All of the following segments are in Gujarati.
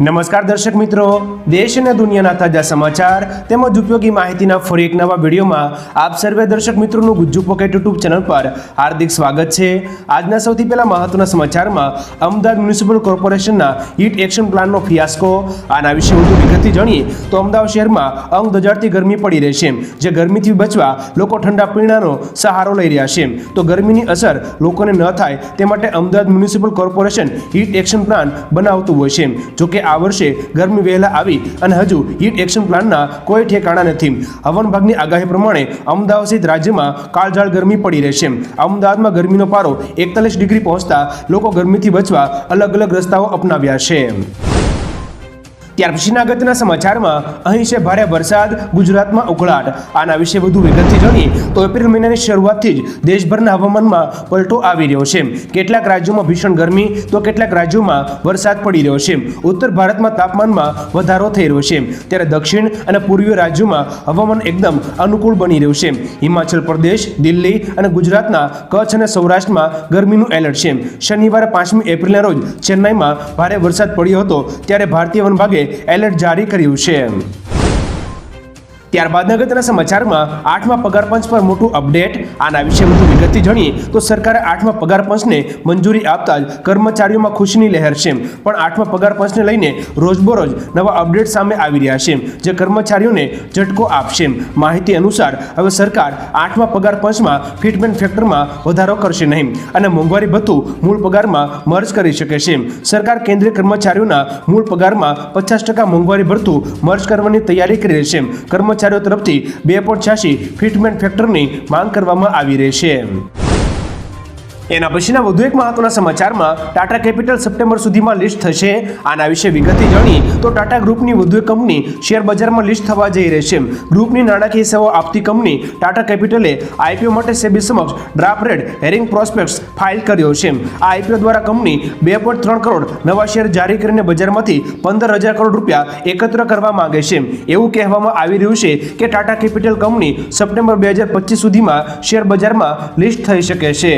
નમસ્કાર દર્શક મિત્રો, દેશ અને દુનિયાના તાજા સમાચાર તેમજ ઉપયોગી માહિતીના ફરી એક નવા વિડીયોમાં આપ સર્વે દર્શક મિત્રોનું ગુજ્જુ પોકેટ યુટ્યુબ ચેનલ પર હાર્દિક સ્વાગત છે. આજના સૌથી પહેલા મહત્વના સમાચારમાં અમદાવાદ મ્યુનિસિપલ કોર્પોરેશનના હીટ એક્શન પ્લાનનો ફિયાસ્કો. આના વિશે વધુ વિગતથી જાણીએ તો અમદાવાદ શહેરમાં અંગ દજાડતી ગરમી પડી રહેશે જે ગરમીથી બચવા લોકો ઠંડા પીણાનો સહારો લઈ રહ્યા છે. તો ગરમીની અસર લોકોને ન થાય તે માટે Ahmedabad municipal corporation heat action plan બનાવતું હોય છે. જોકે આ વર્ષે ગરમી વહેલા આવી અને હજુ હીટ એક્શન પ્લાનના કોઈ ઠેકાણા નથી. હવામાન વિભાગની આગાહી પ્રમાણે અમદાવાદ સહિત રાજ્યમાં કાળઝાળ ગરમી પડી રહેશે. અમદાવાદમાં ગરમીનો પારો એકતાલીસ ડિગ્રી પહોંચતા લોકો ગરમીથી બચવા અલગ અલગ રસ્તાઓ અપનાવ્યા છે. ત્યાર પછીના અગત્યના સમાચારમાં અહીં છે ભારે વરસાદ, ગુજરાતમાં ઉકળાટ. આના વિશે વધુ વિગતથી જોઈએ તો એપ્રિલ મહિનાની શરૂઆતથી જ દેશભરના હવામાનમાં પલટો આવી રહ્યો છે. કેટલાક રાજ્યોમાં ભીષણ ગરમી, તો કેટલાક રાજ્યોમાં વરસાદ પડી રહ્યો છે. ઉત્તર ભારતમાં તાપમાનમાં વધારો થઈ રહ્યો છે. ત્યારે દક્ષિણ અને પૂર્વીય રાજ્યોમાં હવામાન એકદમ અનુકૂળ બની રહ્યું છે. હિમાચલ પ્રદેશ, દિલ્હી અને ગુજરાતના કચ્છ અને સૌરાષ્ટ્રમાં ગરમીનું એલર્ટ છે. શનિવારે પાંચમી એપ્રિલના રોજ ચેન્નાઈમાં ભારે વરસાદ પડ્યો હતો. ત્યારે ભારતીય વન વિભાગે એલર્ટ જારી કર્યું છે. ત્યારબાદ અગત્યના સમાચારમાં આઠમા પગાર પંચ પર મોટું અપડેટ. આના વિશે વધુ વિગતથી જાણીએ તો સરકારે આઠમા પગાર પંચને મંજૂરી આપતા જ કર્મચારીઓમાં ખુશીની લહેર છે. પણ આઠમા પગાર પંચને લઈને રોજબરોજ નવા અપડેટ સામે આવી રહ્યા છે, જે કર્મચારીઓને ઝટકો આપશે. માહિતી અનુસાર હવે સરકાર આઠમા પગાર પંચમાં ફિટમેન્ટ ફેક્ટરમાં વધારો કરશે નહીં અને મોંઘવારી ભથ્થું મૂળ પગારમાં મર્જ કરી શકે છે. સરકાર કેન્દ્રીય કર્મચારીઓના મૂળ પગારમાં પચાસ ટકા મોંઘવારી ભથ્થું મર્જ કરવાની તૈયારી કરી રહી છે. કર્મચારીઓ તરફથી બે પોઈન્ટ છ્યાસી ફિટમેન્ટ ફેક્ટરની માંગ કરવામાં આવી રહી છે. એના પછીના વધુ એક મહત્વના સમાચારમાં ટાટા કેપિટલ સપ્ટેમ્બર સુધીમાં લિસ્ટ થશે. આના વિશે વિગતથી જાણી તો ટાટા ગ્રુપની વધુ એક કંપની શેર બજારમાં લિસ્ટ થવા જઈ રહી છે. ગ્રુપની નાણાકીય સેવાઓ આપતી કંપની ટાટા કેપિટલે આઈપીઓ માટે સેબી સમક્ષ draft red herring prospectus file કર્યો છે. આ આઈપીઓ દ્વારા કંપની બે પોઈન્ટ ત્રણ કરોડ નવા શેર જારી કરીને બજારમાંથી પંદર હજાર કરોડ રૂપિયા એકત્ર કરવા માંગે છે. એવું કહેવામાં આવી રહ્યું છે કે ટાટા કેપિટલ કંપની સપ્ટેમ્બર બે હજાર પચીસ સુધીમાં શેર બજારમાં લિસ્ટ થઈ શકે છે.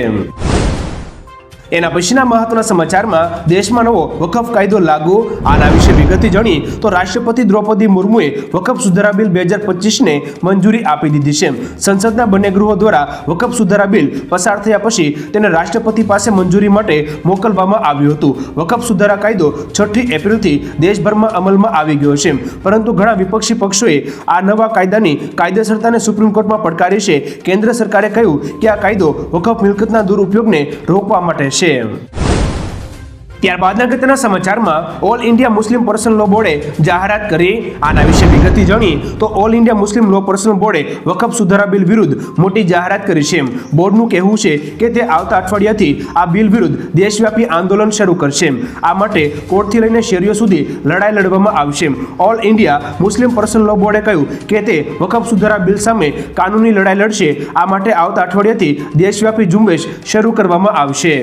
એના પછીના મહત્વના સમાચારમાં દેશમાં નવો વકફ કાયદો લાગુ. આના વિશે વિગતે જાણી તો રાષ્ટ્રપતિ દ્રૌપદી મુર્મુએ વકફ સુધારા બિલ બે હજાર પચીસને મંજૂરી આપી દીધી છે. સંસદના બંને ગૃહો દ્વારા વકફ સુધારા બિલ પસાર થયા પછી તેને રાષ્ટ્રપતિ પાસે મંજૂરી માટે મોકલવામાં આવ્યું હતું. વકફ સુધારા કાયદો છઠ્ઠી એપ્રિલથી દેશભરમાં અમલમાં આવી ગયો છે. પરંતુ ઘણા વિપક્ષી પક્ષોએ આ નવા કાયદાની કાયદેસરતાને સુપ્રીમ કોર્ટમાં પડકારી છે. કેન્દ્ર સરકારે કહ્યું કે આ કાયદો વકફ મિલકતના દુરુપયોગને રોકવા માટે છે ત્યારબાદ અગત્યના સમાચારમાં all India Muslim personal law બોર્ડે જાહેરાત કરી. આના વિશે વિગતથી જાણી તો all India Muslim law personal બોર્ડે વકફ સુધારા બિલ વિરુદ્ધ મોટી જાહેરાત કરી છે. બોર્ડનું કહેવું છે કે તે આવતા અઠવાડિયાથી આ બિલ વિરુદ્ધ દેશવ્યાપી આંદોલન શરૂ કરશે. આ માટે કોર્ટથી લઈને શેરીઓ સુધી લડાઈ લડવામાં આવશે. All India Muslim personal law બોર્ડે કહ્યું કે તે વકફ સુધારા બિલ સામે કાનૂની લડાઈ લડશે. આ માટે આવતા અઠવાડિયાથી દેશવ્યાપી ઝુંબેશ શરૂ કરવામાં આવશે.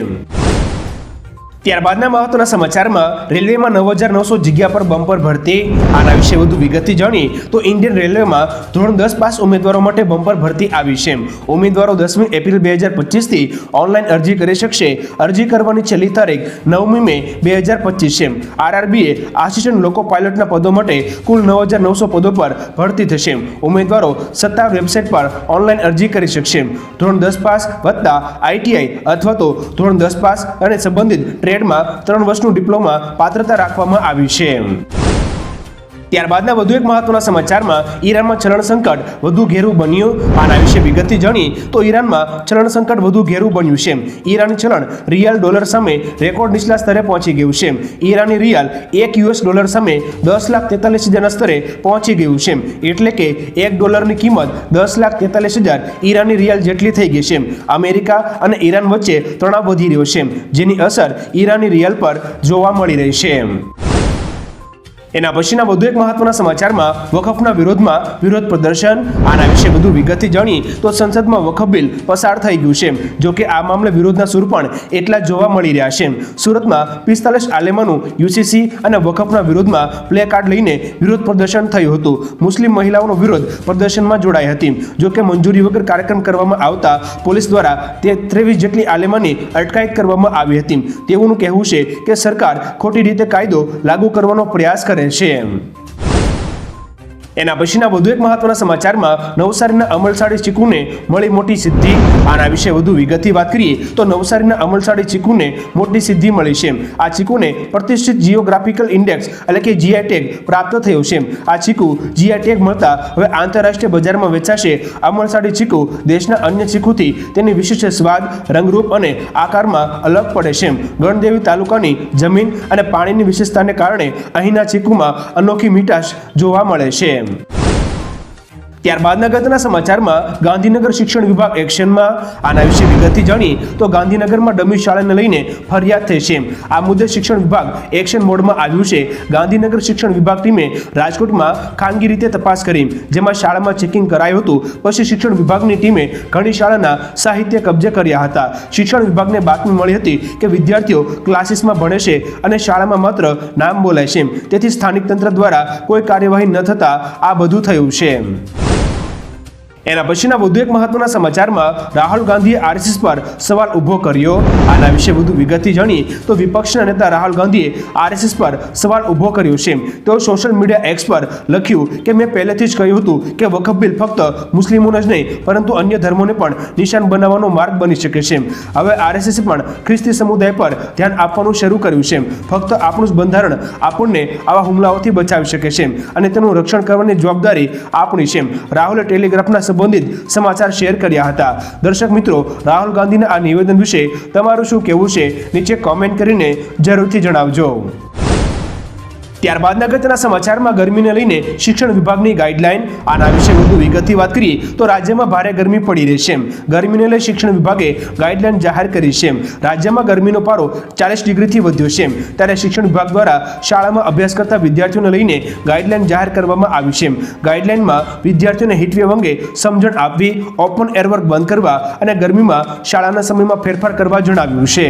ત્યારબાદના મહત્વના સમાચારમાં રેલવેમાં નવ હજાર નવસો જગ્યા પર બમ્પર ભરતી. આના વિશે વધુ વિગતથી જાણીએ તો ઇન્ડિયન રેલવેમાં ધોરણ દસ પાસ ઉમેદવારો માટે બમ્પર ભરતી આવી છે. ઉમેદવારો દસમી એપ્રિલ બે હજાર પચીસથી ઓનલાઈન અરજી કરી શકશે. અરજી કરવાની છેલ્લી તારીખ નવમી મે બે હજાર પચીસ છે. આરઆરબીએ આસિસ્ટન્ટ લોકો પાયલટના પદો માટે કુલ નવ હજાર નવસો પદો પર ભરતી થશે. ઉમેદવારો સત્તા વેબસાઇટ પર ઓનલાઈન અરજી કરી શકશે. ધોરણ દસ પાસ વત્તા આઈટીઆઈ અથવા તો ધોરણ દસ પાસ અને સંબંધિત ટ્રેડમાં ત્રણ વર્ષનું ડિપ્લોમા પાત્રતા રાખવામાં આવી છે. ત્યારબાદના વધુ એક મહત્વના સમાચારમાં ઈરાનમાં ચલણ સંકટ વધુ ઘેરું બન્યું. આના વિશે વિગતથી જાણીએ તો ઈરાનમાં ચલણ સંકટ વધુ ઘેરું બન્યું છે. ઈરાન ચલણ રિયાલ ડોલર સામે રેકોર્ડ નીચલા સ્તરે પહોંચી ગયું છે. ઈરાની રિયાલ એક યુએસ ડોલર સામે દસ લાખ તેતાલીસ હજારના સ્તરે પહોંચી ગયું છે. એટલે કે એક ડોલરની કિંમત દસ લાખ તેતાલીસ હજાર ઈરાની રિયાલ જેટલી થઈ ગઈ છે. અમેરિકા અને ઈરાન વચ્ચે તણાવ વધી રહ્યો છે, જેની અસર ઈરાની રિયાલ પર જોવા મળી રહી છે. એના પછીના વધુ એક મહત્વના સમાચારમાં વકફના વિરોધમાં વિરોધ પ્રદર્શન, આના વિશે વધુ વિગતથી જાણી તો સંસદમાં વકફ બિલ પસાર થઈ ગયું છે. જો કે આ મામલે વિરોધના સૂર પણ એટલા જોવા મળી રહ્યા છે. સુરતમાં પિસ્તાલીસ આલેમાનું યુસીસી અને વકફના વિરોધમાં પ્લે કાર્ડ લઈને વિરોધ પ્રદર્શન થયું હતું. મુસ્લિમ મહિલાઓનો વિરોધ પ્રદર્શનમાં જોડાઈ હતી. જો કે મંજૂરી વગર કાર્યક્રમ કરવામાં આવતા પોલીસ દ્વારા તે ત્રેવીસ જેટલી આલેમાની અટકાયત કરવામાં આવી હતી. તેઓનું કહેવું છે કે સરકાર ખોટી રીતે કાયદો લાગુ કરવાનો પ્રયાસ કરે છે એના પછીના વધુ એક મહત્વના સમાચારમાં નવસારીના અમલસાડી ચીકુને મળી મોટી સિદ્ધિ. આના વિશે વધુ વિગતથી વાત કરીએ તો નવસારીના અમલસાડી ચીકુને મોટી સિદ્ધિ મળી છે. આ ચીકુને પ્રતિષ્ઠિત જીઓગ્રાફિકલ ઇન્ડેક્સ એટલે કે જીઆઈ ટેગ પ્રાપ્ત થયો છે. આ ચીકુ જીઆઈ ટેગ મળતા હવે આંતરરાષ્ટ્રીય બજારમાં વેચાશે. અમલસાડી ચીકુ દેશના અન્ય ચીકુથી તેની વિશિષ્ટ સ્વાદ, રંગરૂપ અને આકારમાં અલગ પડે છે. ગણદેવી તાલુકાની જમીન અને પાણીની વિશેષતાને કારણે અહીંના ચીકુમાં અનોખી મીઠાશ જોવા મળે છે. Grêmio. ત્યારબાદના ગતના સમાચારમાં ગાંધીનગર શિક્ષણ વિભાગ એક્શનમાં આના વિશે વિગતથી જાણી તો ગાંધીનગરમાં ડમી શાળાને લઈને ફરિયાદ થઈ છે. આ મુદ્દે શિક્ષણ વિભાગ એક્શન મોડમાં આવ્યું છે. ગાંધીનગર શિક્ષણ વિભાગ ટીમે રાજકોટમાં ખાનગી રીતે તપાસ કરી, જેમાં શાળામાં ચેકિંગ કરાયું હતું. પછી શિક્ષણ વિભાગની ટીમે ઘણી શાળાના સાહિત્ય કબજે કર્યા હતા. શિક્ષણ વિભાગને બાતમી મળી હતી કે વિદ્યાર્થીઓ ક્લાસીસમાં ભણે છે અને શાળામાં માત્ર નામ બોલાય છે. તેથી સ્થાનિક તંત્ર દ્વારા કોઈ કાર્યવાહી ન થતાં આ બધું થયું છે. એના પછીના વધુ એક મહત્વના સમાચારમાં રાહુલ ગાંધીએ આરએસએસ પર સવાલ ઊભો કર્યો. આના વિશે વધુ વિગતથી જાણી તો વિપક્ષના નેતા રાહુલ ગાંધીએ આરએસએસ પર સવાલ ઊભો કર્યો છે. તેઓ સોશિયલ મીડિયા એક્સ પર લખ્યું કે, મેં પહેલેથી જ કહ્યું હતું કે વકફ બિલ ફક્ત મુસ્લિમોને જ નહીં, પરંતુ અન્ય ધર્મોને પણ નિશાન બનાવવાનો માર્ગ બની શકે છે. હવે આરએસએસ પણ ખ્રિસ્તી સમુદાય પર ધ્યાન આપવાનું શરૂ કર્યું છે. ફક્ત આપણું જ બંધારણ આપણને આવા હુમલાઓથી બચાવી શકે છે અને તેનું રક્ષણ કરવાની જવાબદારી આપણી છે. રાહુલે ટેલિગ્રાફના સંબંધિત સમાચાર શેર કર્યા હતા. દર્શક મિત્રો, રાહુલ ગાંધીના આ નિવેદન વિશે તમારું શું કહેવું છે? નીચે કોમેન્ટ કરીને જરૂરથી જણાવજો. ત્યારબાદના અગત્યના સમાચારમાં ગરમીને લઈને શિક્ષણ વિભાગની ગાઈડલાઈન, આના વિશે વધુ વિગતથી વાત કરીએ તો રાજ્યમાં ભારે ગરમી પડી રહી છે ગરમીને લઈ શિક્ષણ વિભાગે ગાઈડલાઈન જાહેર કરી છે રાજ્યમાં ગરમીનો પારો ચાલીસ ડિગ્રીથી વધ્યો છે ત્યારે શિક્ષણ વિભાગ દ્વારા શાળામાં અભ્યાસ કરતા વિદ્યાર્થીઓને લઈને ગાઈડલાઈન જાહેર કરવામાં આવી છે ગાઈડલાઈનમાં વિદ્યાર્થીઓને હીટવેવ અંગે સમજણ આપવી, ઓપન એરવર્ક બંધ કરવા અને ગરમીમાં શાળાના સમયમાં ફેરફાર કરવા જણાવ્યું છે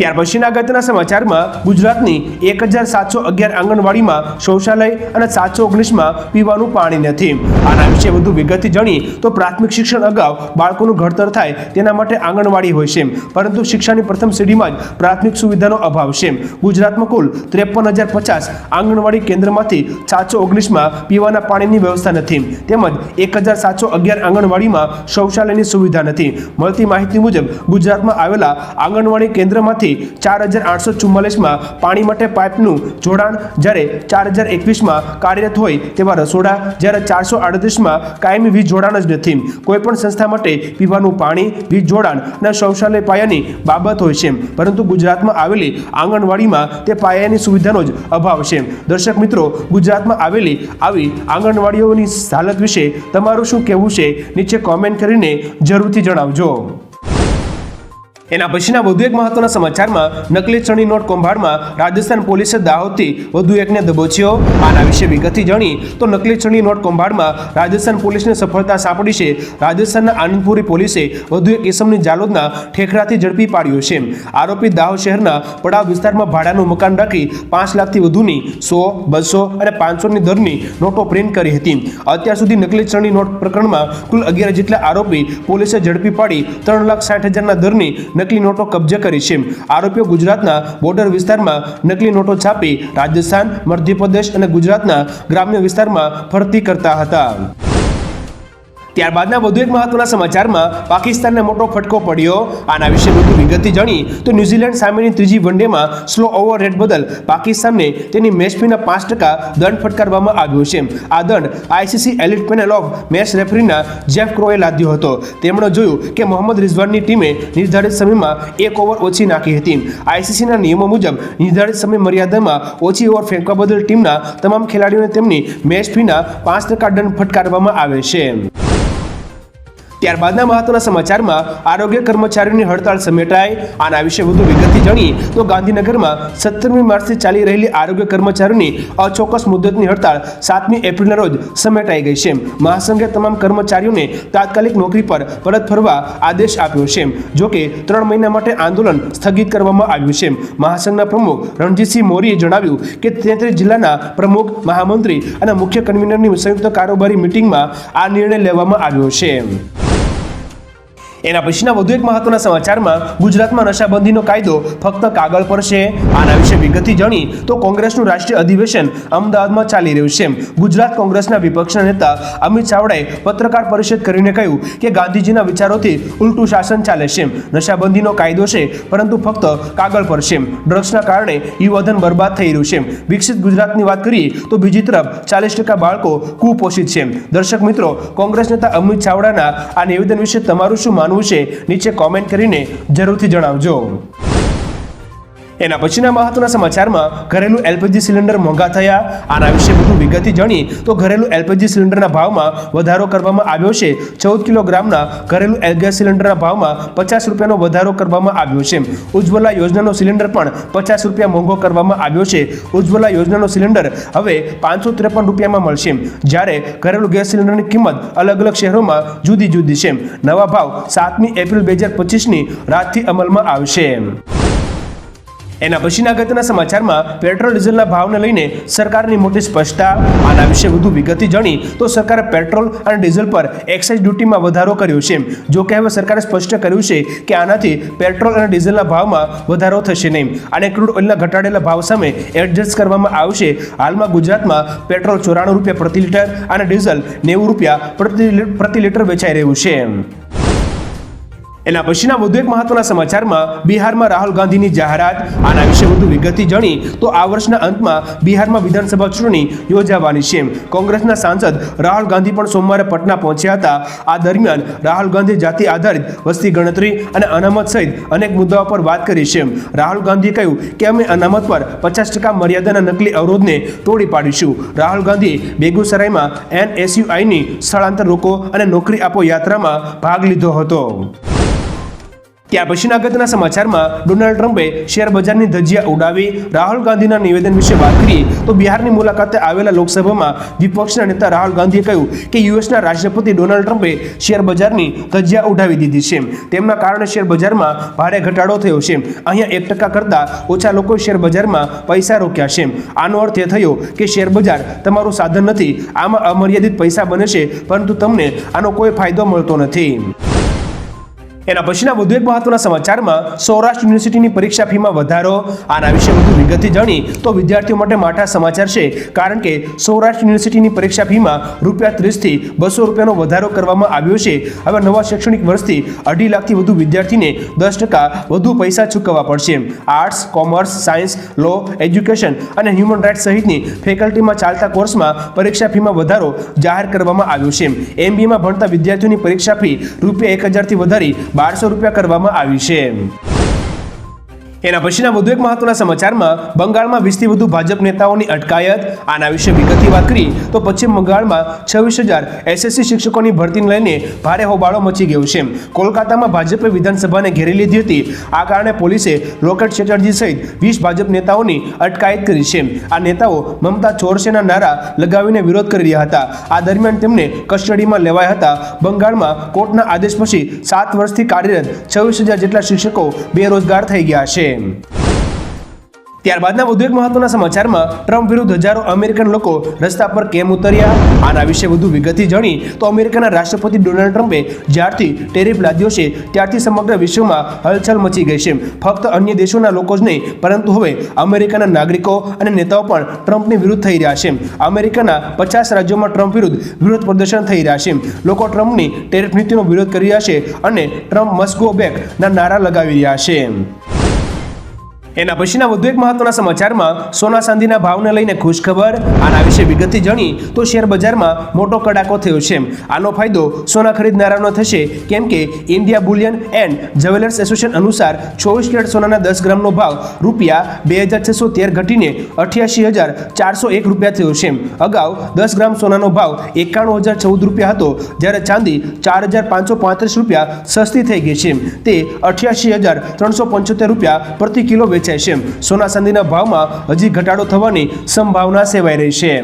ત્યાર પછીના અગત્યના સમાચારમાં ગુજરાતની એક હજાર સાતસો અગિયાર આંગણવાડીમાં શૌચાલય અને સાતસો ઓગણીસમાં પીવાનું પાણી નથી. આના વિશે વધુ વિગતથી જાણી તો પ્રાથમિક શિક્ષણ અગાઉ બાળકોનું ઘડતર થાય તેના માટે આંગણવાડી હોય છે પરંતુ શિક્ષાની પ્રથમ સીડીમાં જ પ્રાથમિક સુવિધાનો અભાવ છે ગુજરાતમાં કુલ ત્રેપન હજાર પચાસ આંગણવાડી કેન્દ્રમાંથી સાતસો ઓગણીસમાં પીવાના પાણીની વ્યવસ્થા નથી. તેમજ એક હજાર સાતસો અગિયાર આંગણવાડીમાં શૌચાલયની સુવિધા નથી. મળતી માહિતી મુજબ ગુજરાતમાં આવેલા આંગણવાડી કેન્દ્રમાંથી ચાર હજાર આઠસો ચુમ્માલીસમાં પાણી માટે પાઇપનું જોડાણ જ્યારે ચાર હજાર એકવીસમાં કાર્યરત હોય તેવા રસોડા, જ્યારે ચારસો આડત્રીસમાં કાયમી વીજ જોડાણ જ નથી. કોઈ પણ સંસ્થા માટે પીવાનું પાણી, વીજ જોડાણ અને શૌચાલય પાયાની બાબત હોય છે. પરંતુ ગુજરાતમાં આવેલી આંગણવાડીમાં તે પાયાની સુવિધાનો જ અભાવ છે. દર્શક મિત્રો, ગુજરાતમાં આવેલી આવી આંગણવાડીઓની હાલત વિશે તમારું શું કહેવું છે? નીચે કોમેન્ટ કરીને જરૂરથી જણાવજો. એના પછીના વધુ એક મહત્વના સમાચારમાં નકલી ચણી નોટ કૌભાંડમાં રાજસ્થાન પોલીસે દાહોદથી વધુ એકને દબોચ્યો. આના વિશે વિગતથી જાણી, તો નકલી ચણી નોટ કૌભાંડમાં રાજસ્થાન પોલીસને સફળતા સાંપડી છે. રાજસ્થાનના આનંદપુરી પોલીસે વધુ એક ઇસમની જાલોદના ઠેકરાથી ઝડપી પાડ્યો છે. આરોપી દાહોદ શહેરના પડાવ વિસ્તારમાં ભાડાનું મકાન રાખી પાંચ લાખથી વધુની સો, બસો અને પાંચસોની દરની નોટો પ્રિન્ટ કરી હતી. અત્યાર સુધી નકલી ચણી નોટ પ્રકરણમાં કુલ અગિયાર જેટલા આરોપી પોલીસે ઝડપી પાડી ત્રણ લાખ સાઠ હજારના દરની નકલી નોટો કબજે કરી છે. આરોપીઓ ગુજરાતના બોર્ડર વિસ્તારમાં નકલી નોટો છાપી રાજસ્થાન, મધ્યપ્રદેશ અને ગુજરાતના ગ્રામ્ય વિસ્તારમાં ફરતી કરતા હતા. ત્યારબાદના વધુ એક મહત્વના સમાચારમાં પાકિસ્તાનને મોટો ફટકો પડ્યો. આના વિશે વધુ વિગતથી જાણી તો ન્યૂઝીલેન્ડ સામેની ત્રીજી વનડેમાં સ્લો ઓવર રેટ બદલ પાકિસ્તાનને તેની મેચ ફીના પાંચ ટકા દંડ ફટકારવામાં આવ્યો છે. આ દંડ ICC elite panel of match રેફરીના Jeff ક્રોએ લાદ્યો હતો. તેમણે જોયું કે મોહમ્મદ રિઝવાનની ટીમે નિર્ધારિત સમયમાં એક ઓવર ઓછી નાખી હતી. આઈસીસીના નિયમો મુજબ નિર્ધારિત સમય મર્યાદામાં ઓછી ઓવર ફેંકવા બદલ ટીમના તમામ ખેલાડીઓને તેમની મેચ ફીના પાંચ ટકા દંડ ફટકારવામાં આવે છે. ત્યારબાદના મહત્વના સમાચારમાં આરોગ્ય કર્મચારીઓની હડતાળ સમેટાય. આના વિશે વધુ વિગતથી જાણીએ તો ગાંધીનગરમાં સત્તરમી માર્ચથી ચાલી રહેલી આરોગ્ય કર્મચારીઓની અચોક્કસ મુદ્દતની હડતાળ સાતમી એપ્રિલના રોજ સમેટાઈ ગઈ છે. મહાસંઘે તમામ કર્મચારીઓને તાત્કાલિક નોકરી પર પરત ફરવા આદેશ આપ્યો છે. જોકે ત્રણ મહિના માટે આંદોલન સ્થગિત કરવામાં આવ્યું છે. મહાસંઘના પ્રમુખ રણજીતસિંહ મોરીએ જણાવ્યું કે તેત્રીસ જિલ્લાના પ્રમુખ, મહામંત્રી અને મુખ્ય કન્વીનરની સંયુક્ત કારોબારી મિટિંગમાં આ નિર્ણય લેવામાં આવ્યો છે. એના પછીના વધુ એક મહત્વના સમાચારમાં ગુજરાતમાં નશાબંધીનો કાયદો ફક્ત કાગળ પર છે. આના વિશે વિગતથી જાણી તો કોંગ્રેસનું રાષ્ટ્રીય અધિવેશન અમદાવાદમાં ચાલી રહ્યું છે. ગુજરાત કોંગ્રેસના વિપક્ષના નેતા અમિત ચાવડાએ પત્રકાર પરિષદ કરીને કહ્યું કે ગાંધીજીના વિચારોથી ઉલટું શાસન ચાલે છે. નશાબંધીનો કાયદો છે, પરંતુ ફક્ત કાગળ પર છે. ડ્રગ્સના કારણે યુવાધન બરબાદ થઈ રહ્યું છે. વિકસિત ગુજરાતની વાત કરીએ તો બીજી તરફ ચાલીસ ટકા બાળકો કુપોષિત છે. દર્શક મિત્રો, કોંગ્રેસ નેતા અમિત ચાવડાના આ નિવેદન વિશે તમારું શું માનવું છે નીચે કોમેન્ટ કરીને જરૂરથી જણાવજો. એના પછીના મહત્વના સમાચારમાં ઘરેલું એલપીજી સિલિન્ડર મોંઘા થયા. આના વિશે વધુ વિગતથી જાણી તો ઘરેલું એલપીજી સિલિન્ડરના ભાવમાં વધારો કરવામાં આવ્યો છે. ચૌદ કિલોગ્રામના ઘરેલું એલ ગેસ સિલિન્ડરના ભાવમાં પચાસ રૂપિયાનો વધારો કરવામાં આવ્યો છે. ઉજ્જવલા યોજનાનો સિલિન્ડર પણ પચાસ રૂપિયા મોંઘો કરવામાં આવ્યો છે. ઉજ્જવલા યોજનાનો સિલિન્ડર હવે પાંચસો ત્રેપન રૂપિયામાં મળશે. જ્યારે ઘરેલું ગેસ સિલિન્ડરની કિંમત અલગ અલગ શહેરોમાં જુદી જુદી છે. નવા ભાવ સાતમી એપ્રિલ બે હજાર પચીસની રાતથી અમલમાં આવશે. એના પછીના અગત્યના સમાચારમાં પેટ્રોલ, ડીઝલના ભાવને લઈને સરકારની મોટી સ્પષ્ટતા, આના વિશે વધુ વિગતથી જાણી તો સરકારે પેટ્રોલ અને ડીઝલ પર એક્સાઇઝ ડ્યુટીમાં વધારો કર્યો છે. જો કે હવે સરકારે સ્પષ્ટ કર્યું છે કે આનાથી પેટ્રોલ અને ડીઝલના ભાવમાં વધારો થશે નહીં અને ક્રૂડ ઓઇલના ઘટાડેલા ભાવ સામે એડજસ્ટ કરવામાં આવશે. હાલમાં ગુજરાતમાં પેટ્રોલ ચોરાણું રૂપિયા પ્રતિ લીટર અને ડીઝલ નેવું રૂપિયા પ્રતિ પ્રતિ લીટર વેચાઈ રહ્યું છે. એના પછીના વધુ એક મહત્વના સમાચારમાં બિહારમાં રાહુલ ગાંધીની જાહેરાત, આના વિશે વધુ વિગતથી જાણી, તો આ વર્ષના અંતમાં બિહારમાં વિધાનસભા ચૂંટણી યોજાવાની છે. કોંગ્રેસના સાંસદ રાહુલ ગાંધી પણ સોમવારે પટના પહોંચ્યા હતા. આ દરમિયાન રાહુલ ગાંધી જાતિ આધારિત વસ્તી ગણતરી અને અનામત સહિત અનેક મુદ્દાઓ પર વાત કરી છે. રાહુલ ગાંધીએ કહ્યું કે અમે અનામત પર પચાસ ટકા મર્યાદાના નકલી અવરોધને તોડી પાડીશું. રાહુલ ગાંધી બેગુસરાયમાં એનએસયુઆઈની સ્થળાંતર રોકો અને નોકરી આપો યાત્રામાં ભાગ લીધો હતો. ત્યાર પછીના અગત્યના સમાચારમાં ડોનાલ્ડ ટ્રમ્પે શેર બજારની ધજિયા ઉડાવી, રાહુલ ગાંધીના નિવેદન વિશે વાત કરીએ તો બિહારની મુલાકાતે આવેલા લોકસભામાં વિપક્ષના નેતા રાહુલ ગાંધીએ કહ્યું કે યુએસના રાષ્ટ્રપતિ ડોનાલ્ડ ટ્રમ્પે શેર બજારની ધજિયા ઉડાવી દીધી છે. તેમના કારણે શેર બજારમાં ભારે ઘટાડો થયો છે. અહીંયા એક ટકા કરતાં ઓછા લોકો શેર બજારમાં પૈસા રોક્યા છે. આનો અર્થ એ થયો કે શેર બજાર તમારું સાધન નથી, આમાં અમર્યાદિત પૈસા બને છે, પરંતુ તમને આનો કોઈ ફાયદો મળતો નથી. એના પછીના વધુ એક મહત્વના સમાચારમાં સૌરાષ્ટ્ર યુનિવર્સિટીની પરીક્ષા ફીમાં વધારો. આના વિશે વધુ વિગતથી જાણી તો વિદ્યાર્થીઓ માટે માઠા સમાચાર છે. કારણ કે સૌરાષ્ટ્ર યુનિવર્સિટીની પરીક્ષા ફીમાં રૂપિયા ત્રીસથી બસો રૂપિયાનો વધારો કરવામાં આવ્યો છે. હવે નવા શૈક્ષણિક વર્ષથી અઢી લાખથી વધુ વિદ્યાર્થીને દસ ટકા વધુ પૈસા ચૂકવવા પડશે. Arts, commerce, science, law, education and human rights સહિતની ફેકલ્ટીમાં ચાલતા કોર્સમાં પરીક્ષા ફીમાં વધારો જાહેર કરવામાં આવ્યો છે. એમબીએમાં ભણતા વિદ્યાર્થીઓની પરીક્ષા ફી રૂપિયા એક હજારથી વધારી બારસો રૂપિયા કરવામાં આવી છે. એના પછીના વધુ એક મહત્વના સમાચારમાં બંગાળમાં વીસથી વધુ ભાજપ નેતાઓની અટકાયત, આના વિશે વિગતથી વાત કરી, તો પશ્ચિમ બંગાળમાં છવ્વીસ હજાર એસએસસી શિક્ષકોની ભરતીને લઈને ભારે હોબાળો મચી ગયો છે. કોલકાતામાં ભાજપે વિધાનસભાને ઘેરી લીધી હતી. આ કારણે પોલીસે લોકેટ ચેટર્જી સહિત વીસ ભાજપ નેતાઓની અટકાયત કરી છે. આ નેતાઓ મમતા ચોરસેના નારા લગાવીને વિરોધ કરી રહ્યા હતા. આ દરમિયાન તેમને કસ્ટડીમાં લેવાયા હતા. બંગાળમાં કોર્ટના આદેશ પછી સાત વર્ષથી કાર્યરત છવ્વીસ હજાર જેટલા શિક્ષકો બેરોજગાર થઈ ગયા છે. ત્યારબાદના વધુ એક મહત્વના સમાચારમાં, ટ્રમ્પ વિરુદ્ધ હજારો અમેરિકન લોકો રસ્તા પર કેમ ઉતર્યા? આના વિશે વધુ વિગતથી જાણી, તો અમેરિકાના રાષ્ટ્રપતિ ડોનાલ્ડ ટ્રમ્પે જ્યારથી ટેરિફ લાદ્યો છે, ત્યારથી સમગ્ર વિશ્વમાં હલચલ મચી ગઈ છે. ફક્ત અન્ય દેશોના લોકો જ નહીં, પરંતુ હવે અમેરિકાના નાગરિકો અને નેતાઓ પણ ટ્રમ્પની વિરુદ્ધ થઈ રહ્યા છે. અમેરિકાના પચાસ રાજ્યોમાં ટ્રમ્પ વિરુદ્ધ વિરોધ પ્રદર્શન થઈ રહ્યા છે. લોકો ટ્રમ્પની ટેરિફ નીતિનો વિરોધ કરી રહ્યા છે અને ટ્રમ્પ મસ્કો બેકના નારા લગાવી રહ્યા છે. એના પછીના વધુ એક મહત્વના સમાચારમાં સોના ચાંદીના ભાવને લઈને ખુશખબર, આના વિશે વિગતથી જાણી તો શેર બજારમાં મોટો કડાકો થયો છે. આનો ફાયદો સોના ખરીદનારાનો થશે, કેમ કે India bullion and jewellers association અનુસાર ચોવીસ કેરેટ સોનાના દસ ગ્રામનો ભાવ રૂપિયા બે હજાર છસો તેર ઘટીને અઠ્યાસી હજાર ચારસો એક રૂપિયા થયો છે. અગાઉ દસ ગ્રામ સોનાનો ભાવ એકાણું હજાર ચૌદ રૂપિયા હતો, જ્યારે ચાંદી ચાર હજાર પાંચસો પાંત્રીસ રૂપિયા સસ્તી થઈ ગઈ છે. તે અઠ્યાસી હજાર ત્રણસો પંચોતેર રૂપિયા પ્રતિ કિલો વેચાય છે. સોના ચાંદીના ભાવમાં હજી ઘટાડો થવાની સંભાવના સેવાઈ રહી છે.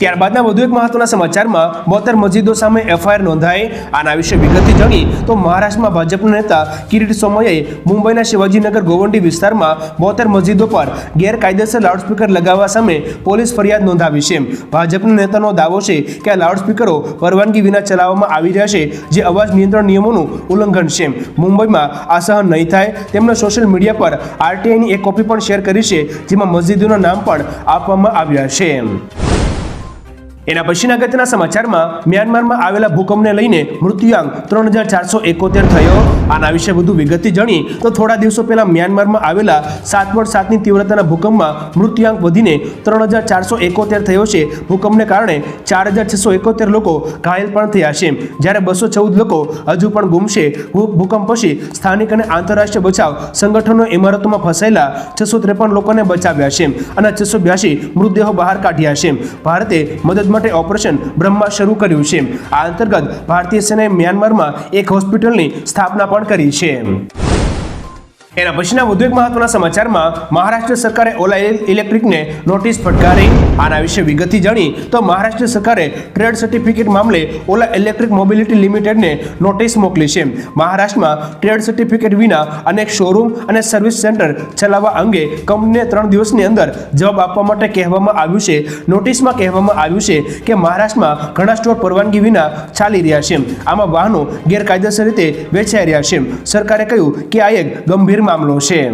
ત્યારબાદના વધુ એક મહત્વના સમાચારમાં બોતેર મસ્જિદો સામે એફઆઈઆર નોંધાઈ. આના વિશે વિગતથી જાણી તો મહારાષ્ટ્રમાં ભાજપના નેતા કિરીટ સોમયે મુંબઈના શિવાજીનગર ગોવંડી વિસ્તારમાં બોતેર મસ્જિદો પર ગેરકાયદેસર લાઉડસ્પીકર લગાવવા સામે પોલીસ ફરિયાદ નોંધાવી છે. ભાજપના નેતાનો દાવો છે કે આ લાઉડસ્પીકરો પરવાનગી વિના ચલાવવામાં આવી રહ્યા છે, જે અવાજ નિયંત્રણ નિયમોનું ઉલ્લંઘન છે. મુંબઈમાં આ સહન નહીં થાય તેમણે સોશિયલ મીડિયા પર આરટીઆઈની એક કોપી પણ શેર કરી છે, જેમાં મસ્જિદોના નામ પણ આપવામાં આવ્યા છે. એના પછીના અગત્યના સમાચારમાં મ્યાનમારમાં આવેલા ભૂકંપને લઈને મૃત્યુઆંક ત્રણ હજાર ચારસો એકોતેર થયો. આના વિશે વધુ વિગતથી જાણી તો થોડા દિવસો પહેલા મ્યાનમારમાં આવેલા સાત પોઈન્ટ સાતની તીવ્રતાના ભૂકંપમાં મૃત્યુઆંક વધીને ત્રણ હજાર ચારસો એકોતેર થયો છે. ભૂકંપને કારણે ચાર હજાર છસો એકોતેર લોકો ઘાયલ પણ થયા છે. જ્યારે બસો ચૌદ લોકો હજુ પણ ગુમ છે ભૂ- ભૂકંપ પછી સ્થાનિક અને આંતરરાષ્ટ્રીય બચાવ સંગઠનો ઇમારતોમાં ફસાયેલા છસો ત્રેપન લોકોને બચાવ્યા છે અને છસો બ્યાસી મૃતદેહો બહાર કાઢ્યા છે. ભારતે મદદ માટે ઓપરેશન બ્રહ્મા શરૂ કર્યું છે. આ અંતર્ગત ભારતીય સેનાએ મ્યાનમારમાં એક હોસ્પિટલની સ્થાપના પણ કરી છે. એના પછીના વધુ એક મહત્વના સમાચારમાં મહારાષ્ટ્ર સરકારે ઓલા ઇલેક્ટ્રિકને નોટિસ ફટકારી. આના વિશે વિગતથી જાણી તો મહારાષ્ટ્ર સરકારે ટ્રેડ સર્ટિફિકેટ મામલે ઓલા ઇલેક્ટ્રિક મોબિલિટી લિમિટેડને નોટિસ મોકલી છે. મહારાષ્ટ્રમાં ટ્રેડ સર્ટિફિકેટ વિના અનેક શોરૂમ અને સર્વિસ સેન્ટર ચલાવવા અંગે કંપનીને ત્રણ દિવસની અંદર જવાબ આપવા માટે કહેવામાં આવ્યું છે. નોટિસમાં કહેવામાં આવ્યું છે કે મહારાષ્ટ્રમાં ઘણા સ્ટોર પરવાનગી વિના ચાલી રહ્યા છે. આમાં વાહનો ગેરકાયદેસર રીતે વેચાઈ રહ્યા છે. સરકારે કહ્યું કે આ એક ગંભીર મામલો છે.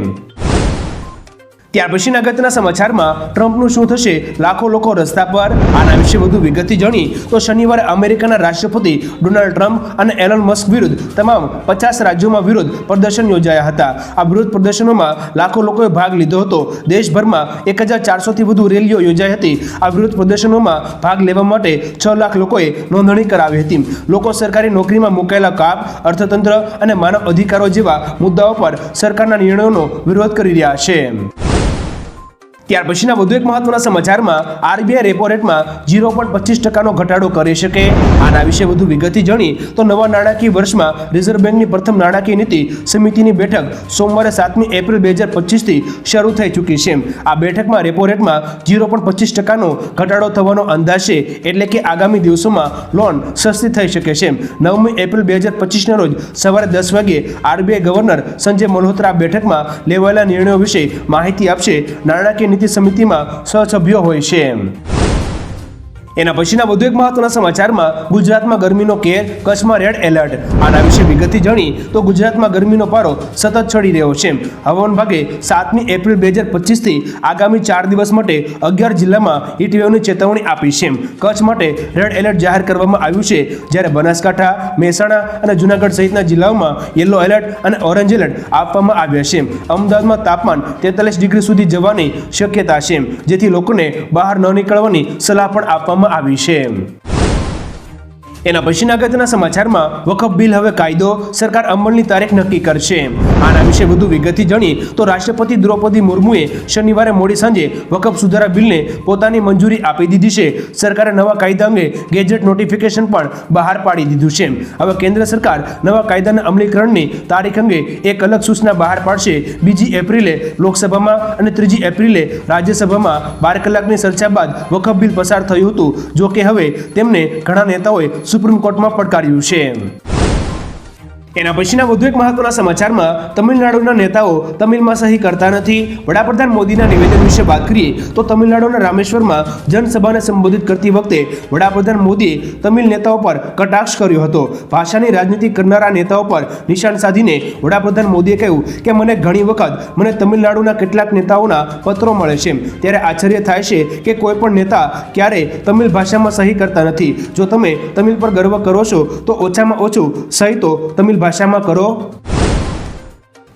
ત્યાર પછીના અગત્યના સમાચારમાં ટ્રમ્પનું શું થશે? લાખો લોકો રસ્તા પર આના વિશે વધુ વિગતથી જાણી તો શનિવારે અમેરિકાના રાષ્ટ્રપતિ ડોનાલ્ડ ટ્રમ્પ અને એલન મસ્ક વિરુદ્ધ તમામ પચાસ રાજ્યોમાં વિરોધ પ્રદર્શન યોજાયા હતા. આ વિરોધ પ્રદર્શનોમાં લાખો લોકોએ ભાગ લીધો હતો. દેશભરમાં એક હજાર ચારસોથી વધુ રેલીઓ યોજાઈ હતી. આ વિરોધ પ્રદર્શનોમાં ભાગ લેવા માટે છ લાખ લોકોએ નોંધણી કરાવી હતી. લોકો સરકારી નોકરીમાં મુકાયેલા કાપ, અર્થતંત્ર અને માનવ અધિકારો જેવા મુદ્દાઓ પર સરકારના નિર્ણયોનો વિરોધ કરી રહ્યા છે. ત્યાર પછીના વધુ એક મહત્વના સમાચારમાં આરબીઆઈ રેપો રેટમાં ઝીરો પોઈન્ટ પચીસ ટકાનો ઘટાડો કરી શકે. આના વિશે વધુ વિગતથી જાણી તો નવા નાણાકીય વર્ષમાં રિઝર્વ બેંકની પ્રથમ નાણાકીય નીતિ સમિતિની બેઠક સોમવારે સાતમી એપ્રિલ બે હજાર પચીસથી શરૂ થઈ ચૂકી છે. આ બેઠકમાં રેપો રેટમાં ઝીરો પોઈન્ટ પચીસ ટકાનો ઘટાડો થવાનો અંદાજ છે, એટલે કે આગામી દિવસોમાં લોન સસ્તી થઈ શકે છે. નવમી એપ્રિલ બે હજાર પચીસના રોજ સવારે દસ વાગે આરબીઆઈ ગવર્નર સંજય મલ્હોત્રા બેઠકમાં લેવાયેલા નિર્ણયો વિશે માહિતી આપશે. નાણાકીય નીતિ સમિતિમાં સહસભ્યો હોય છે. એના પછીના વધુ એક મહત્વના સમાચારમાં ગુજરાતમાં ગરમીનો કેર, કચ્છમાં રેડ એલર્ટ. આના વિશે વિગતથી જાણી તો ગુજરાતમાં ગરમીનો પારો સતત ચડી રહ્યો છે. હવામાન વિભાગે સાતમી એપ્રિલ બે હજાર પચીસથી આગામી ચાર દિવસ માટે અગિયાર જિલ્લામાં હીટવેવની ચેતવણી આપી છે. કચ્છ માટે રેડ એલર્ટ જાહેર કરવામાં આવ્યું છે. જ્યારે બનાસકાંઠા, મહેસાણા અને જૂનાગઢ સહિતના જિલ્લાઓમાં યલો એલર્ટ અને ઓરેન્જ એલર્ટ આપવામાં આવ્યા છે. અમદાવાદમાં તાપમાન તેતાલીસ ડિગ્રી સુધી જવાની શક્યતા છે. જેથી લોકોને બહાર ન નીકળવાની સલાહ પણ આપવામાં આવી છે એના પછીના અગત્યના સમાચારમાં વકફ બિલ હવે કાયદો સરકાર અમલની તારીખ નક્કી કરશે. આના વિશે વધુ વિગતથી જાણી તો રાષ્ટ્રપતિ દ્રૌપદી મુર્મુએ શનિવારે મોડી સાંજે વકફ સુધારા બિલને પોતાની મંજૂરી આપી દીધી છે. સરકારે નવા કાયદા અંગે ગેજેટ નોટિફિકેશન પણ બહાર પાડી દીધું છે. હવે કેન્દ્ર સરકાર નવા કાયદાના અમલીકરણની તારીખ અંગે એક અલગ સૂચના બહાર પાડશે. બીજી એપ્રિલે લોકસભામાં અને ત્રીજી એપ્રિલે રાજ્યસભામાં બાર કલાકની ચર્ચા બાદ વકફ બિલ પસાર થયું હતું. જો કે હવે તેમને ઘણા નેતાઓએ સુપ્રીમ કોર્ટમાં પડકાર્યું છે. એના પછીના વધુ એક મહત્વના સમાચારમાં તમિલનાડુના નેતાઓ તમિલમાં સહી કરતા નથી. વડાપ્રધાન મોદીના નિવેદન વિશે વાત કરીએ તો તમિલનાડુના રામેશ્વરમાં જનસભાને સંબોધિત કરતી વખતે વડાપ્રધાન મોદીએ તમિલ નેતાઓ પર કટાક્ષ કર્યો હતો. ભાષાની રાજનીતિ કરનારા નેતાઓ પર નિશાન સાધીને વડાપ્રધાન મોદીએ કહ્યું કે, મને ઘણી વખત મને તમિલનાડુના કેટલાક નેતાઓના પત્રો મળે છે. ત્યારે આશ્ચર્ય થાય છે કે કોઈ પણ નેતા ક્યારે તમિલ ભાષામાં સહી કરતા નથી. જો તમે તમિલ પર ગર્વ કરો છો, તો ઓછામાં ઓછું સહી તો તમિલ ભાષામાં કરો.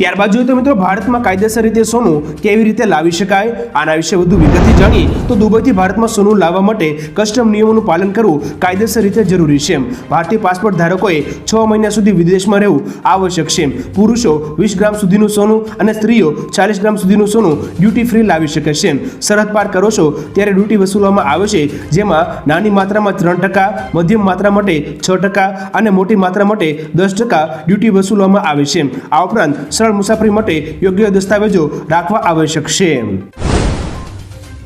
ત્યારબાદ જોઈએ તો મિત્રો, ભારતમાં કાયદેસર રીતે સોનું કેવી રીતે લાવી શકાય, આના વિશે વધુ વિગતથી જાણી તો દુબઈથી ભારતમાં સોનું લાવવા માટે કસ્ટમ નિયમોનું પાલન કરવું કાયદેસર રીતે જરૂરી છે ભારતીય પાસપોર્ટ ધારકોએ છ મહિના સુધી વિદેશમાં રહેવું આવશ્યક છે પુરુષો વીસ ગ્રામ સુધીનું સોનું અને સ્ત્રીઓ ચાલીસ ગ્રામ સુધીનું સોનું ડ્યુટી ફ્રી લાવી શકે છે સરહદ પાર કરો છો ત્યારે ડ્યુટી વસૂલવામાં આવે છે, જેમાં નાની માત્રામાં ત્રણ ટકા, મધ્યમ માત્રા માટે છ ટકા અને મોટી માત્રા માટે દસ ટકા ડ્યુટી વસૂલવામાં આવે છે આ ઉપરાંત મુસાફરી માટે યોગ્ય દસ્તાવેજો રાખવા આવશ્યક છે.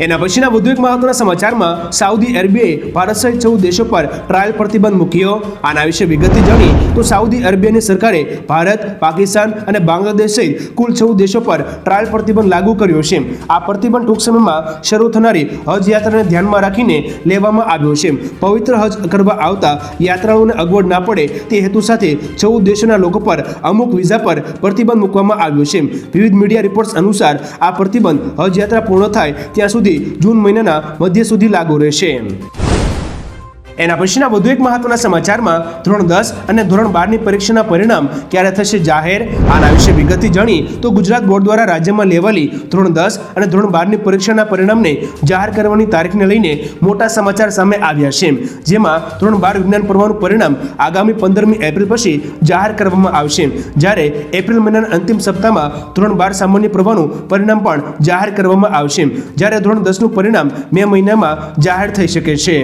એના પછીના વધુ એક મહત્વના સમાચારમાં સાઉદી અરેબિયાએ ભારત સહિત ચૌદ દેશો પર ટ્રાયલ પ્રતિબંધ મૂક્યો. આના વિશે વિગતથી જાણી તો સાઉદી અરેબિયાની સરકારે ભારત, પાકિસ્તાન અને બાંગ્લાદેશ સહિત કુલ ચૌદ દેશો પર ટ્રાયલ પ્રતિબંધ લાગુ કર્યો છે. આ પ્રતિબંધ ટૂંક સમયમાં શરૂ થનારી હજ યાત્રાને ધ્યાનમાં રાખીને લેવામાં આવ્યો છે. પવિત્ર હજ કરવા આવતા યાત્રાળુઓને અગવડ ના પડે તે હેતુ સાથે ચૌદ દેશોના લોકો પર અમુક વિઝા પર પ્રતિબંધ મૂકવામાં આવ્યો છે. વિવિધ મીડિયા રિપોર્ટ્સ અનુસાર આ પ્રતિબંધ હજ યાત્રા પૂર્ણ થાય ત્યાં સુધી જૂન મહિનાના મધ્ય સુધી લાગુ રહેશે એના પછીના વધુ એક મહત્વના સમાચારમાં ધોરણ દસ અને ધોરણ બારની પરીક્ષાના પરિણામ ક્યારે થશે જાહેર? આના વિશે વિગતથી જાણી તો ગુજરાત બોર્ડ દ્વારા રાજ્યમાં લેવાલી ધોરણ દસ અને ધોરણ બારની પરીક્ષાના પરિણામને જાહેર કરવાની તારીખને લઈને મોટા સમાચાર સામે આવ્યા છે. જેમાં ધોરણ બાર વિજ્ઞાન પર્વનું પરિણામ આગામી પંદરમી એપ્રિલ પછી જાહેર કરવામાં આવશે. જ્યારે એપ્રિલ મહિનાના અંતિમ સપ્તાહમાં ધોરણ બાર સામાન્ય પ્રવાહનું પરિણામ પણ જાહેર કરવામાં આવશે. જ્યારે ધોરણ દસનું પરિણામ મે મહિનામાં જાહેર થઈ શકે છે.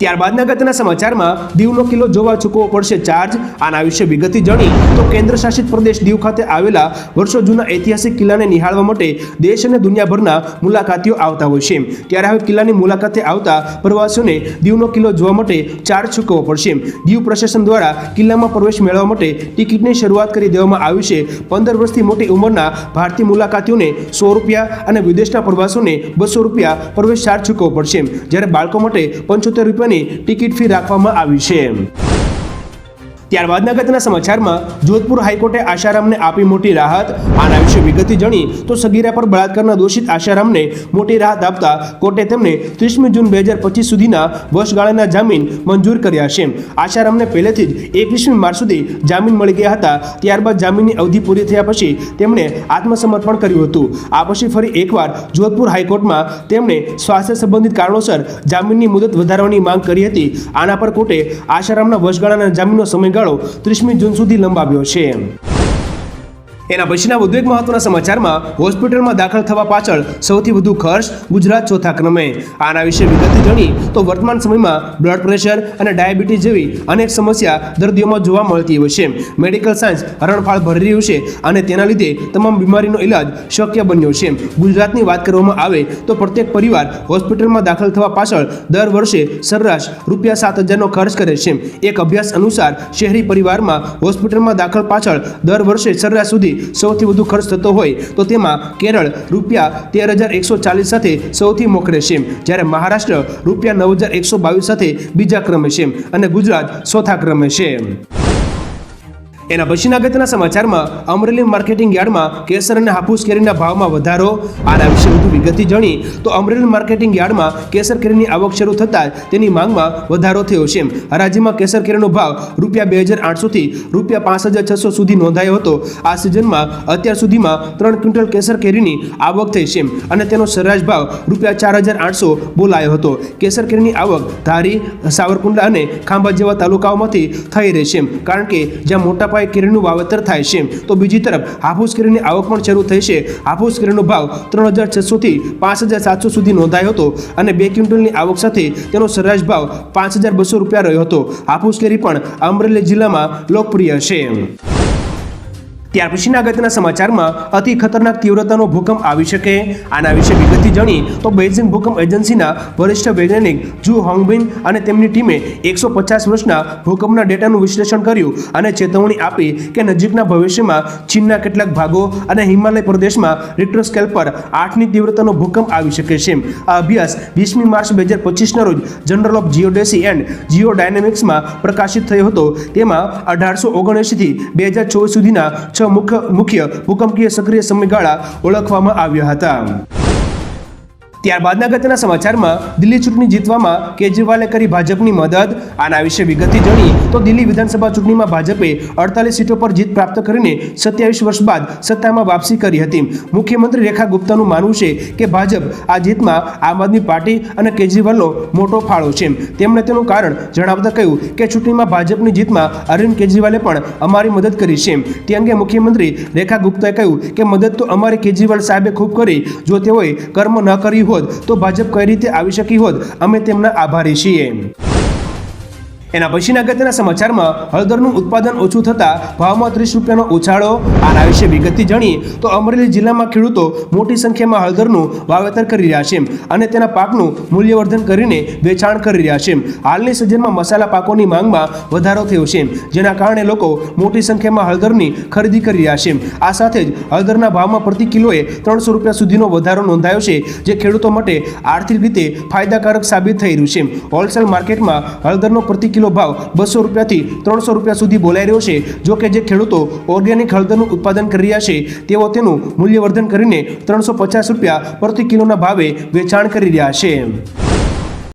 ત્યારબાદના ગતના સમાચારમાં દીવનો કિલ્લો જોવા ચૂકવવો પડશે ચાર્જ. આના વિશે વિગતથી જાણી તો કેન્દ્ર શાસિત પ્રદેશ દીવ ખાતે આવેલા વર્ષો જૂના ઐતિહાસિક કિલ્લાને નિહાળવા માટે દેશ અને દુનિયાભરના મુલાકાતીઓ આવતા હોય છે. ત્યારે હવે કિલ્લાની મુલાકાતે આવતા પ્રવાસીઓને દીવનો કિલ્લો જોવા માટે ચાર્જ ચૂકવવો પડશે. દીવ પ્રશાસન દ્વારા કિલ્લામાં પ્રવેશ મેળવવા માટે ટિકિટની શરૂઆત કરી દેવામાં આવી છે. પંદર વર્ષથી મોટી ઉંમરના ભારતીય મુલાકાતીઓને સો રૂપિયા અને વિદેશના પ્રવાસીઓને બસો રૂપિયા પ્રવેશ ચાર્જ ચૂકવવો પડશે. જ્યારે બાળકો માટે પંચોતેર રૂપિયાની ટિકિટ ફી રાખવામાં આવી છે. ત્યારબાદના અગત્યના સમાચારમાં જોધપુર હાઈકોર્ટે આશારામને આપી મોટી રાહત. આના વિશે વિગતથી જાણી તો સગીરા પર બળાત્કારના દોષિત આશારામને મોટી રાહત આપતા કોર્ટે તેમને ત્રીસમી જૂન બે હજાર પચીસ સુધીના વર્ષગાળાના જામીન મંજૂર કર્યા છે. આશારામને પહેલેથી જ એકવીસમી માર્ચ સુધી જામીન મળી ગયા હતા. ત્યારબાદ જામીનની અવધિ પૂરી થયા પછી તેમણે આત્મસમર્પણ કર્યું હતું. આ પછી ફરી એકવાર જોધપુર હાઈકોર્ટમાં તેમણે સ્વાસ્થ્ય સંબંધિત કારણોસર જામીનની મુદત વધારવાની માંગ કરી હતી. આના પર કોર્ટે આશારામના વર્ષગાળાના જામીનનો સમયગાળો ત્રીસમી જૂન સુધી લંબાવ્યો છે. એના પછીના એક મહત્વના સમાચારમાં હોસ્પિટલમાં દાખલ થવા પાછળ સૌથી વધુ ખર્ચ ગુજરાત ચોથા ક્રમે. આના વિશે વિગત જાણી તો વર્તમાન સમયમાં બ્લડ પ્રેશર અને ડાયાબિટીસ જેવી અનેક સમસ્યા દર્દીઓમાં જોવા મળતી હોય છે. મેડિકલ સાયન્સ હરણફાળ ભરી રહ્યું છે અને તેના લીધે તમામ બીમારીનો ઇલાજ શક્ય બન્યો છે. ગુજરાતની વાત કરવામાં આવે તો પ્રત્યેક પરિવાર હોસ્પિટલમાં દાખલ થવા પાછળ દર વર્ષે સરેરાશ રૂપિયા સાત હજારનો ખર્ચ કરે છે. એક અભ્યાસ અનુસાર શહેરી પરિવારમાં હોસ્પિટલમાં દાખલ પાછળ દર વર્ષે સરેરાશ સુધી સૌથી વધુ ખર્ચ થતો હોય તો તેમાં કેરળ રૂપિયા તેર હજાર એકસો ચાલીસ સાથે સૌથી મોખરે છે. જ્યારે મહારાષ્ટ્ર રૂપિયા નવ હજાર એકસો બાવીસ સાથે બીજા ક્રમે છે અને ગુજરાત ચોથા ક્રમે છે. એના પછીના અગત્યના સમાચારમાં અમરેલી માર્કેટિંગ યાર્ડમાં કેસર અને હાફૂસ કેરીના ભાવમાં વધારો. આના વિશે વધુ વિગતથી જાણી તો અમરેલી માર્કેટિંગ યાર્ડમાં કેસર કેરીની આવક શરૂ થતાં તેની માંગમાં વધારો થયો છે રાજ્યમાં કેસર કેરીનો ભાવ રૂપિયા બે હજાર આઠસોથી રૂપિયા પાંચ હજાર છસો સુધી નોંધાયો હતો. આ સિઝનમાં અત્યાર સુધીમાં ત્રણ ક્વિન્ટલ કેસર કેરીની આવક થઈ છે અને તેનો સરેરાશ ભાવ રૂપિયા ચાર હજાર આઠસો બોલાયો હતો. કેસર કેરીની આવક ધારી, સાવરકુંડલા અને ખાંભા જેવા તાલુકાઓમાંથી થઈ રહી છે કારણ કે જ્યાં મોટા પાયે કેરીનું વાવેતર થાય છે. તો બીજી તરફ, હાફૂસ કેરીની આવક પણ શરૂ થઈ છે. હાફૂસ કેરીનો ભાવ ત્રણ હજાર છસોથી પાંચ હજાર સાતસો સુધી નોંધાયો હતો અને બે ક્વિન્ટલની આવક સાથે તેનો સરેરાશ ભાવ પાંચ હજાર બસો રૂપિયા રહ્યો હતો. હાફૂસ કેરી પણ અમરેલી જિલ્લામાં લોકપ્રિય છે. ત્યાર પછીના અગત્યના સમાચારમાં અતિ ખતરનાક તીવ્રતાનો ભૂકંપ આવી શકે. આના વિશે વિગતથી જાણી તો બેઇજિંગ ભૂકંપ એજન્સીના વરિષ્ઠ વૈજ્ઞાનિક જુ હોંગબિન અને તેમની ટીમે એકસો પચાસ વર્ષના ભૂકંપના ડેટાનું વિશ્લેષણ કર્યું અને ચેતવણી આપી કે નજીકના ભવિષ્યમાં ચીનના કેટલાક ભાગો અને હિમાલય પ્રદેશમાં રિક્ટર સ્કેલ પર આઠની તીવ્રતાનો ભૂકંપ આવી શકે છે. આ અભ્યાસ વીસમી માર્ચ બે હજાર પચીસના રોજ જનરલ ઓફ જીઓડેસી એન્ડ જીઓ ડાયનેમિક્સમાં પ્રકાશિત થયો હતો. તેમાં અઢારસો ઓગણએંશીથી બે હજાર ચોવીસ સુધીના છ મુખ્ય મુખ્ય ભૂકંપીય સક્રિય સમયગાળા ઓળખવામાં આવ્યા હતા. ત્યારબાદના ગતના સમાચારમાં દિલ્હી ચૂંટણી જીતવામાં કેજરીવાલે કરી ભાજપની મદદ. આના વિશે વિગતથી જણી તો દિલ્હી વિધાનસભા ચૂંટણીમાં ભાજપે અડતાલીસ સીટો પર જીત પ્રાપ્ત કરીને સત્યાવીસ વર્ષ બાદ સત્તામાં વાપસી કરી હતી. મુખ્યમંત્રી રેખા ગુપ્તાનું માનવું છે કે ભાજપ આ જીતમાં આમ આદમી પાર્ટી અને કેજરીવાલનો મોટો ફાળો છે. તેમણે તેનું કારણ જણાવતા કહ્યું કે ચૂંટણીમાં ભાજપની જીતમાં અરવિંદ કેજરીવાલે પણ અમારી મદદ કરી છે. તે અંગે મુખ્યમંત્રી રેખા ગુપ્તાએ કહ્યું કે મદદ તો અમારી કેજરીવાલ સાહેબે ખૂબ કરી. જો તેઓએ કર્મ ન કર્યું હોત તો ભાજપ કઈ રીતે આવી શકી હોત? અમે તેમના આભારી છીએ. એના પછીના અગત્યના સમાચારમાં હળદરનું ઉત્પાદન ઓછું થતાં ભાવમાં ત્રીસ રૂપિયાનો ઉછાળો આના વિશે વિગતથી જાણીએ તો અમરેલી જિલ્લામાં ખેડૂતો મોટી સંખ્યામાં હળદરનું વાવેતર કરી રહ્યા છે અને તેના પાકનું મૂલ્યવર્ધન કરીને વેચાણ કરી રહ્યા છે. હાલની સિઝનમાં મસાલા પાકોની માંગમાં વધારો થયો છે. જેના કારણે લોકો મોટી સંખ્યામાં હળદરની ખરીદી કરી રહ્યા છે. આ સાથે જ હળદરના ભાવમાં પ્રતિ કિલોએ ત્રણસો રૂપિયા સુધીનો વધારો નોંધાયો છે, જે ખેડૂતો માટે આર્થિક રીતે ફાયદાકારક સાબિત થઈ રહ્યું છે. હોલસેલ માર્કેટમાં હળદરનો પ્રતિ કિલો ભાવ બસો રૂપિયાથી ત્રણસો રૂપિયા સુધી બોલાઈ રહ્યો છે. જો કે જે ખેડૂતો ઓર્ગેનિક હળદરનું ઉત્પાદન કરી રહ્યા છે, તેઓ તેનું મૂલ્યવર્ધન કરીને ત્રણસો પચાસ રૂપિયા પ્રતિ કિલોના ભાવે વેચાણ કરી રહ્યા છે.